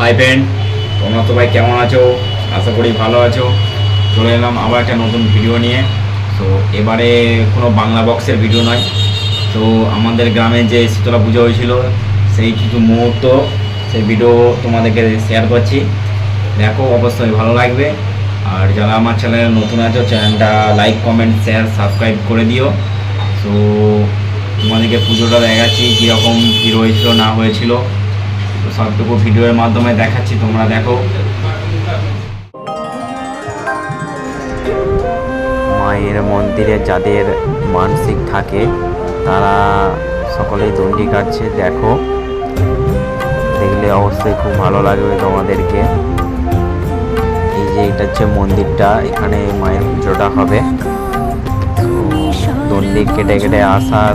Hi friend তোমরা সবাই কেমন আছো? আশা করি ভালো আছো। চলে এলাম আবার একটা নতুন ভিডিও নিয়ে। তো এবারে কোনো বাংলা বক্সের ভিডিও নয়। তো আমাদের গ্রামে যে শীতলা পুজো হয়েছিল, সেই কিছু মুহূর্ত, সেই ভিডিও তোমাদেরকে শেয়ার করছি। দেখো, অবশ্যই ভালো লাগবে। আর যারা আমার চ্যানেলে নতুন আছো চ্যানেলটা লাইক কমেন্ট শেয়ার সাবস্ক্রাইব করে দিও। তো তোমাদেরকে পুজোটা দেখাচ্ছি, কীরকম কী হয়েছিল না হয়েছিল। সবটুকু ভিডিওর মাধ্যমে দেখাচ্ছি, তোমরা দেখো। মায়ের মন্দিরে যাদের মানসিক থাকে, তারা সকলেই দণ্ডি কাটছে, দেখো। দেখলে অবশ্যই খুব ভালো লাগবে তোমাদেরকে। এই যে এটা হচ্ছে মন্দিরটা, এখানে মায়ের পুজোটা হবে। দণ্ডি কেটে কেটে আসার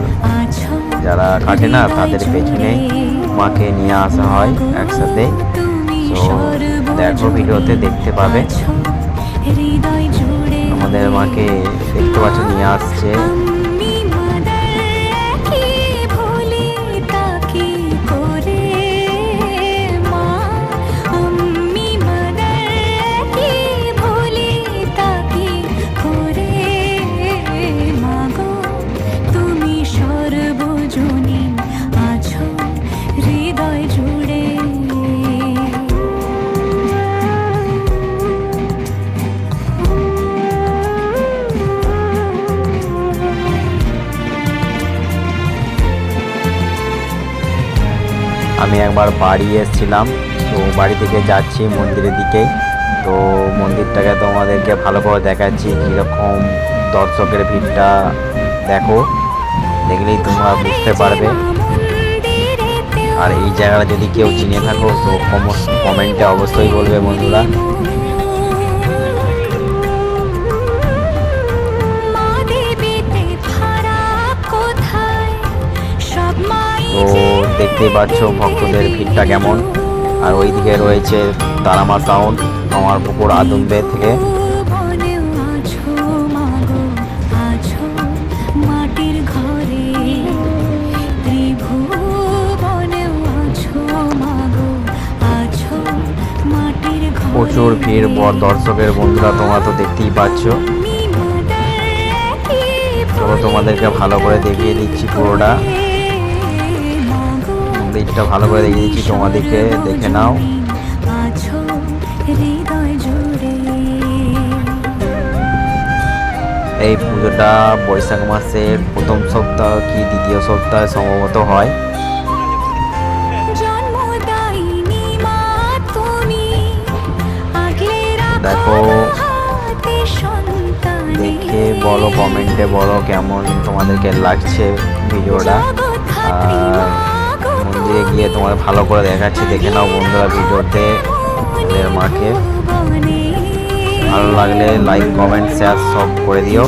যারা কাটে না, তাদের পেছনে মাকে নিয়ে আসা হয় একসাথে। তো দেখো, ভিডিওতে দেখতে পাবে। আমাদের মাকে দেখতে পাচ্ছ, নিয়ে আসছে। আমি একবার বাড়ি এসেছিলাম, তো বাড়ি থেকে যাচ্ছি মন্দিরের দিকে। তো মন্দিরটাকে তোমাদেরকে ভালো করে দেখাচ্ছি, কীরকম দর্শকের ভিড়টা দেখো। দেখলেই তোমরা বুঝতে পারবে। আর এই জায়গাটা যদি কেউ চিনে থাকো, তো কমেন্টে অবশ্যই বলবে বন্ধুরা। দেখতেই পাচ্ছ ভক্তদের ভিড়টা কেমন। আর ওইদিকে রয়েছে তারামা সাউন্ড আমার পুকুর আদম্বে থেকে। প্রচুর ভিড় বড় দর্শকের বন্ধুরা, তোমরা তো দেখতেই পাচ্ছ। তোমাদেরকে ভালো করে দেখিয়ে দিচ্ছি পুরোটা। মন্দিরটা ভালো করে দেখিয়ে দিচ্ছি তোমাদেরকে দেখে নাও। এই পুজোটা বৈশাখ মাসের প্রথম সপ্তাহ কি দ্বিতীয় সপ্তাহে সম্ভবত হয়? দেখো, দেখে বলো কমেন্টে বলো কেমন তোমাদেরকে লাগছে ভিডিওটা। আর মন্দিরে গিয়ে তোমার ভালো করে দেখাচ্ছি, দেখে নাও বন্ধুরা ভিডিওতে মাকে। ভালো লাগলে লাইক কমেন্ট শেয়ার সব করে দিও।